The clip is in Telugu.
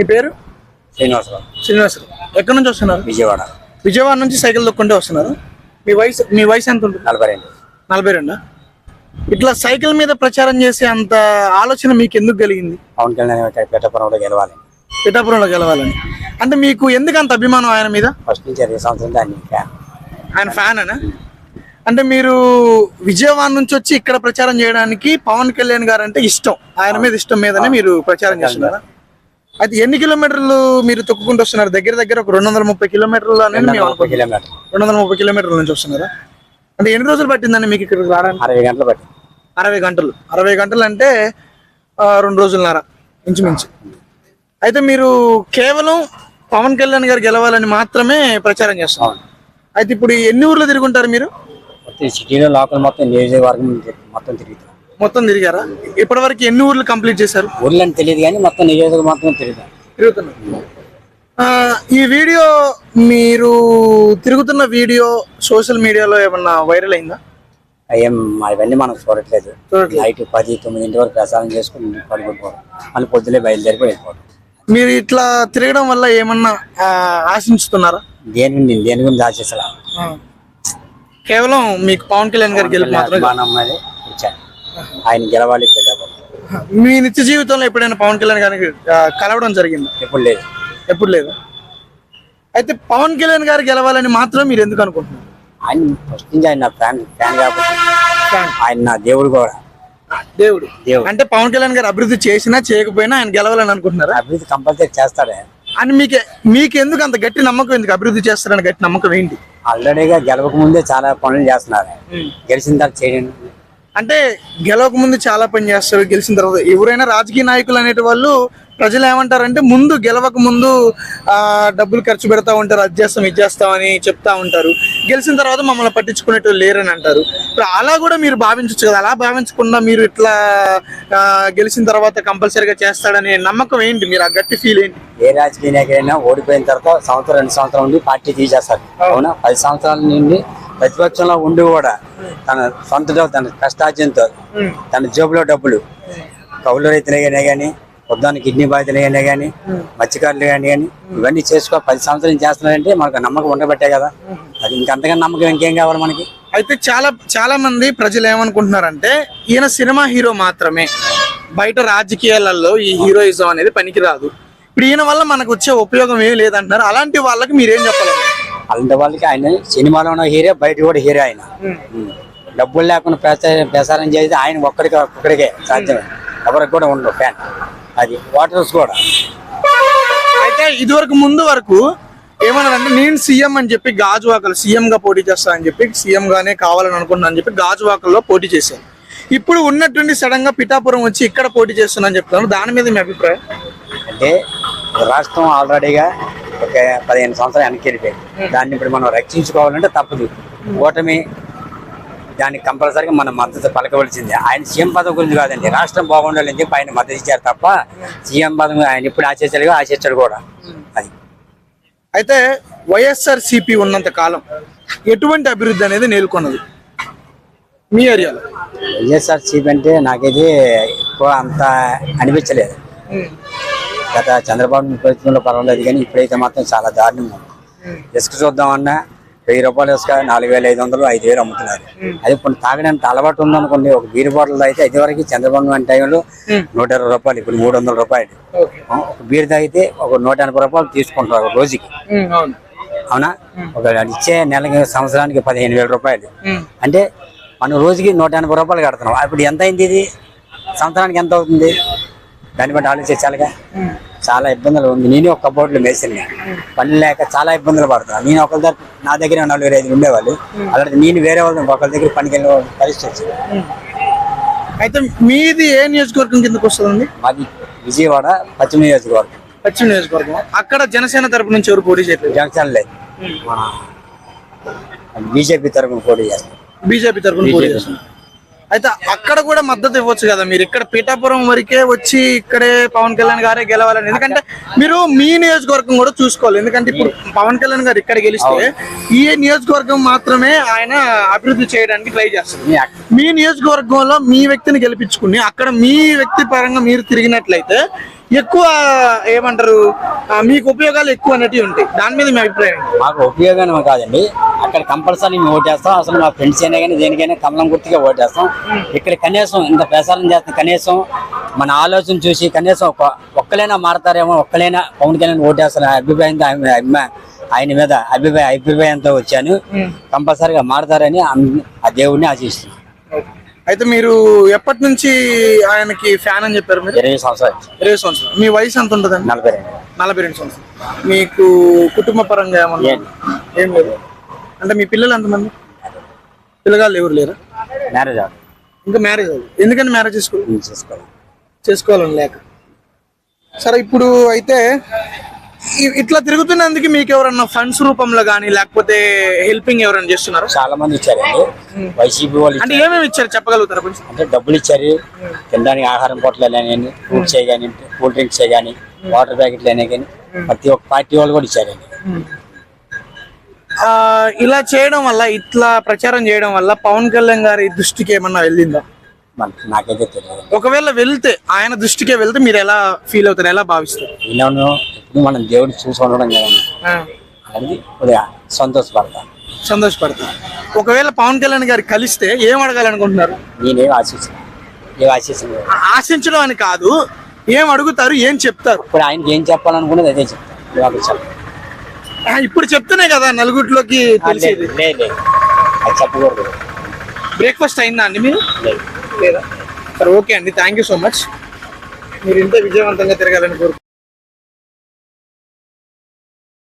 మీ పేరు? శ్రీనివాసరావు. శ్రీనివాసరావు. ఎక్కడి నుంచి వస్తున్నారు? విజయవాడ. విజయవాడ నుంచి సైకిల్ తొక్కుంటే వస్తున్నారు. మీ వయసు మీ వయసు ఎంత ఉంటుంది? నలభై రెండు. నలభై రెండా? ఇట్లా సైకిల్ మీద ప్రచారం చేసే అంత ఆలోచన మీకు ఎందుకు కలిగింది? పవన్ కళ్యాణ్ పెట్టపురంలో గెలవాలి. పిఠాపురంలో గెలవాలని. అంటే మీకు ఎందుకు అంత అభిమానం ఆయన మీద? ఫస్ట్ నుంచి ఇరవై సంవత్సరం దాన్ని ఆయన ఫ్యాన్. అనా అంటే మీరు విజయవాడ నుంచి వచ్చి ఇక్కడ ప్రచారం చేయడానికి పవన్ కళ్యాణ్ గారు అంటే ఇష్టం. ఆయన మీద ఇష్టం మీదనే మీరు ప్రచారం చేస్తున్నారా? అయితే ఎన్ని కిలోమీటర్లు మీరు తొక్కుకుంటూ వస్తున్నారు? దగ్గర దగ్గర ఒక రెండు వందల ముప్పై కిలోమీటర్లు అనేది మేము అనుకుంటున్నాం. రెండు వందల ముప్పై కిలోమీటర్ల నుంచి వస్తున్నారా? అంటే ఎన్ని రోజులు పట్టిందండి మీకు ఇక్కడికి రావడానికి? అరవై గంటలు పట్టి అరవై గంటలు. అరవై గంటలు అంటే ఆ, రెండు రోజులన్నర ఇంచుమించు. అయితే మీరు కేవలం పవన్ కళ్యాణ్ గారు గెలవాలని మాత్రమే ప్రచారం చేస్తున్నారు. అయితే ఇప్పుడు ఎన్ని ఊర్లు తిరుగుంటారు మీరు? మొత్తం ఈ సిటీలో లోకల్ మొత్తం నియోజకవర్గం మొత్తం తిరుగుతాం. మొత్తం తిరిగారా? ఇప్పటి వరకు ఎన్ని ఊర్లు కంప్లీట్ చేశారు? ఊర్లో అని తెలియదు కానీ మొత్తం నియోజకవర్గం తిరుగుతున్నారు ఆ, ఈ వీడియో మీరు తిరుగుతున్న వీడియో సోషల్ మీడియాలో ఏమన్నా వైరల్ అయిందా? ఏం అవన్నీ మనం చూడట్లేదు. నైట్ పది తొమ్మిదింటి వరకు ప్రసారం చేసుకుని పడుకుంటుకోవడం మళ్ళీ పొద్దులే బయలుదేరి వెళ్ళిపోవడం. మీరు ఇట్లా తిరగడం వల్ల ఏమన్నా ఆశించుతున్నారా? దేని దేని గురించి ఆశిస్తా కేవలం మీకు పవన్ కళ్యాణ్ గారి గెలుపు మాత్రమే అభిమానం అనేది వచ్చాను. ఆయన గెలవాలి మీ నిత్య జీవితంలో ఎప్పుడైనా పవన్ కళ్యాణ్ గారికి ఆ, కలవడం జరిగిందా? ఎప్పుడు లేదు. ఎప్పుడు లేదు. అయితే పవన్ కళ్యాణ్ గారు గెలవాలని మాత్రం మీరు ఎందుకు అనుకుంటున్నారు? ఆయన ఫస్ట్ నుంచి ఆయన నా ఫ్యాన్ ఫ్యాన్ కాబట్టి. ఆయన నా దేవుడు కూడా. దేవుడు. దేవుడు. అంటే పవన్ కళ్యాణ్ గారు అభివృద్ధి చేసినా చేయకపోయినా ఆయన గెలవాలని అనుకుంటున్నారా? అభివృద్ధి కంపల్సరీ చేస్తాడే. అని మీకు మీకు ఎందుకు అంత గట్టి నమ్మకం ఎందుకు? అభివృద్ధి చేస్తారని గట్టి నమ్మకం ఏంటి? ఆల్రెడీగా గెలవక ముందే చాలా పనులు చేస్తున్నారు. గెలిచిన తర్వాత చేయండి అంటే గెలవక ముందు చాలా పని చేస్తారు గెలిచిన తర్వాత. ఎవరైనా రాజకీయ నాయకులు అనేటి వాళ్ళు ప్రజలు ఏమంటారంటే ముందు గెలవక ముందు డబ్బులు ఖర్చు పెడతా ఉంటారు అది చేస్తాం ఇది చేస్తాం అని చెప్తా ఉంటారు. గెలిచిన తర్వాత మమ్మల్ని పట్టించుకునేట్టు లేరని అంటారు. ఇప్పుడు అలా కూడా మీరు భావించవచ్చు కదా. అలా భావించకుండా మీరు ఇట్లా గెలిచిన తర్వాత కంపల్సరీగా చేస్తాడనే నమ్మకం ఏంటి? మీరు ఆ గట్టి ఫీల్ ఏంటి? ఏ రాజకీయ నాయకుడైనా ఓడిపోయిన తర్వాత సంవత్సరం రెండు సంవత్సరం ఉండి పార్టీ తీసేస్తారు. అవునా? పది సంవత్సరాల నుండి ప్రతిపక్షంలో ఉండి కూడా తన సొంతతో తన కష్టార్జనతో తన జేబులో డబ్బులు కౌలు రైతులైనా కానీ పొద్దున్న కిడ్నీ బాధితులైనా కానీ మత్స్యకారులు కానీ కానీ ఇవన్నీ చేసుకో పది సంవత్సరాలు చేస్తున్నారంటే మనకు నమ్మకం ఉండబట్టే కదా. అది ఇంకంతకన్నా నమ్మకం ఇంకేం కావాలి మనకి? అయితే చాలా చాలా మంది ప్రజలు ఏమనుకుంటున్నారంటే ఈయన సినిమా హీరో మాత్రమే. బయట రాజకీయాలలో ఈ హీరోయిజం అనేది పనికిరాదు. ఇప్పుడు ఈయన వల్ల మనకు వచ్చే ఉపయోగం ఏం లేదంటున్నారు. అలాంటి వాళ్ళకి మీరేం చెప్పాలి అలాంటి వాళ్ళకి ఆయన సినిమాలో ఉన్న హీరో బయట కూడా హీరో ఆయన. డబ్బులు లేకుండా ప్రచారం ప్రసారం చేస్తే ఆయన ఒక్కడికి ఒక్కడికే సాధ్యమే. ఎవరికి కూడా ఉండవు ఫ్యాన్. అది వాటర్స్ కూడా. అయితే ఇదివరకు ముందు వరకు ఏమన్నారంటే నేను సీఎం అని చెప్పి గాజువాకలు సీఎం గా పోటీ చేస్తా అని చెప్పి సీఎం గానే కావాలని అనుకుంటున్నా అని చెప్పి గాజువాకల్లో పోటీ చేశాను ఇప్పుడు ఉన్నట్టుండి సడన్గా పిఠాపురం వచ్చి ఇక్కడ పోటీ చేస్తున్నా అని చెప్తున్నాను దాని మీద మీ అభిప్రాయం? అంటే రాష్ట్రం ఆల్రెడీగా ఒక పదిహేను సంవత్సరాలు వెనక్కి వెళ్ళిపోయింది దాన్ని ఇప్పుడు మనం రక్షించుకోవాలంటే తప్పదు. ఓటమి దానికి కంపల్సరీగా మనం మద్దతు పలకవలసిందే. ఆయన సీఎం పదవి గురించి కాదండి రాష్ట్రం బాగుండాలని చెప్పి ఆయన మద్దతు ఇచ్చారు తప్ప సీఎం పదవి ఆయన ఇప్పుడు ఆశించాలిగా ఆశించాడు కూడా. అది. అయితే వైఎస్ఆర్ సిపి ఉన్నంత కాలం ఎటువంటి అభివృద్ధి అనేది నేలుకొన్నది మీ ఏరియాలో? వైఎస్ఆర్ సీపీ అంటే నాకైతే ఎక్కువ అంత అనిపించలేదు. గత చంద్రబాబు ప్రభుత్వంలో పర్వాలేదు కానీ ఇప్పుడైతే మాత్రం చాలా దారుణంగా ఉంది. ఇసుక చూద్దామన్నా వెయ్యి రూపాయలు ఇసుక నాలుగు వేల ఐదు వందలు ఐదు వేలు అమ్ముతున్నారు. అది ఇప్పుడు తాగడానికి అలవాటు ఉందనుకోండి ఒక బీరు బాటిల్ అయితే ఇదివరకు చంద్రబాబు నాయుడు టైంలో నూట ఇరవై రూపాయలు ఇప్పుడు మూడు వందల రూపాయలు. ఒక బీరు తాగితే ఒక నూట ఎనభై రూపాయలు తీసుకుంటారు ఒక రోజుకి. అవును. ఒక ఇచ్చే నెలకి సంవత్సరానికి పదిహేను వేల రూపాయలు. అంటే మనం రోజుకి నూట ఎనభై రూపాయలు కడుతున్నాం. అప్పుడు ఎంత అయింది ఇది? సంవత్సరానికి ఎంత అవుతుంది? దాన్ని బట్టి ఆలోచించాలిగా చాలా ఇబ్బందులు ఉంది. నేను ఒక కబోర్డ్లో మేసిన పని లేక చాలా ఇబ్బందులు పడుతున్నాను. నేను ఒకరి దగ్గర నా దగ్గర నలుగురు ఐదు ఉండేవాళ్ళు. అలాంటి నేను వేరే వాళ్ళ ఒకరి దగ్గర పనికి వెళ్ళే పరిస్థితి వచ్చింది అయితే మీది ఏ నియోజకవర్గం కిందకు వస్తుందండి? మాది విజయవాడ పశ్చిమ నియోజకవర్గం. పశ్చిమ నియోజకవర్గం. అక్కడ జనసేన తరపు నుంచి ఎవరు పోటీ చేయట్లేదు? జంక్షన్ లేదు. బీజేపీ తరఫున పోటీ చేస్తాం. బీజేపీ తరపున పోటీ చేస్తున్నారు అయితే అక్కడ కూడా మద్దతు ఇవ్వచ్చు కదా మీరు? ఇక్కడ పీఠాపురం వరకే వచ్చి ఇక్కడే పవన్ కళ్యాణ్ గారే గెలవాలని. ఎందుకంటే మీరు మీ నియోజకవర్గం కూడా చూసుకోవాలి. ఎందుకంటే ఇప్పుడు పవన్ కళ్యాణ్ గారు ఇక్కడ గెలిస్తే ఈ నియోజకవర్గం మాత్రమే ఆయన అభివృద్ధి చేయడానికి ట్రై అక్క- మీ నియోజకవర్గంలో మీ వ్యక్తిని గెలిపించుకుని అక్కడ మీ వ్యక్తి పరంగా మీరు తిరిగినట్లయితే ఎక్కువ ఏమంటారు మీకు ఉపయోగాలు ఎక్కువ అనేటివి ఉంటాయి. దాని మీద మీ అభిప్రాయం? మాకు ఉపయోగం కాదండి. అక్కడ కంపల్సరీ మేము ఓటేస్తాం అసలు మా ఫ్రెండ్స్ అయినా కానీ దేనికైనా కమలం గుర్తుగా ఓటేస్తాం ఇక్కడ కనీసం ఇంత ప్రసారం చేస్తాం కనీసం మన ఆలోచన చూసి కనీసం ఒక ఒక్కలైనా మారతారేమో ఒక్కలైనా పవన్ కళ్యాణ్ ఓటేస్తాను అభిప్రాయంతో ఆయన మీద అభిప్రాయ అభిప్రాయంతో వచ్చాను. కంపల్సరీగా మారతారని ఆ దేవుడిని ఆశిస్తున్నాను అయితే మీరు ఎప్పటి నుంచి ఆయనకి ఫ్యాన్ అని చెప్పారు మీరు? ఇరవై సంవత్సరాలు ఇరవై సంవత్సరాలు. మీ వయసు ఎంత ఉంటుందండి? నలభై రెండు. నలభై రెండు సంవత్సరాలు. మీకు కుటుంబ పరంగా ఏమన్నా? ఏం. ఏం లేదు. అంటే మీ పిల్లలు ఎంతమంది? పిల్లగాళ్ళు ఎవరు లేరా? మ్యారేజ్ అవ్వదు ఇంకా మ్యారేజ్ అవ్వదు ఎందుకని మ్యారేజ్ చేసుకో నేను చేసుకోవాలి? చేసుకోవాలని లేక. సరే ఇప్పుడు అయితే ఇట్లా తిరుగుతున్నందుకు మీకు ఎవరన్నా ఫండ్స్ రూపంలో కానీ లేకపోతే హెల్పింగ్ ఎవరైనా చేస్తున్నారు? చాలా మంది ఇచ్చారండి. వైసీపీ వాళ్ళు అంటే ఏమేమి ఇచ్చారు? చెప్పగలుగుతారా కొంచెం? అంటే డబ్బులు ఇచ్చారు. తినడానికి ఆహారం పొట్లాలు కానీ ఫ్రూట్స్ కానీ కూల్ డ్రింక్స్ కానీ వాటర్ ప్యాకెట్లు అయినా కానీ ప్రతి ఒక్క పార్టీ వాళ్ళు కూడా ఇచ్చారండి. ఆ, ఇలా చేయడం వల్ల ఇట్లా ప్రచారం చేయడం వల్ల పవన్ కళ్యాణ్ గారి దృష్టికి ఏమన్నా వెళ్ళిందా? నాకైతే తెలియదు. ఒకవేళ వెళ్తే ఆయన దృష్టికే వెళ్తే మీరు ఎలా ఫీల్ అవుతారు? ఎలా భావిస్తారు? మనం దేవుడిని చూసి ఉండడం కదండి. అనేది కొద్దిగా సంతోషపడతాను సంతోషపడతారు ఒకవేళ పవన్ కళ్యాణ్ గారు కలిస్తే ఏం అడగాలనుకుంటున్నారు? నేనేం ఆశించిన. ఏం ఆశించిన? ఆశించడం అని కాదు ఏం అడుగుతారు ఏం చెప్తారు? ఇప్పుడు ఆయనకి ఏం చెప్పాలనుకున్నది అదే చెప్తాను. ఇప్పుడు చెప్తేనే కదా నలుగురిలోకి తెలిసేది. అది చెప్పకూడదు. బ్రేక్ఫాస్ట్ అయిందా అండి మీరు? లేదు? సరే ఓకే అండి. Thank you so much. మీరు ఇంత విజయవంతంగా తిరగాలని కోరుకుంటున్నాను.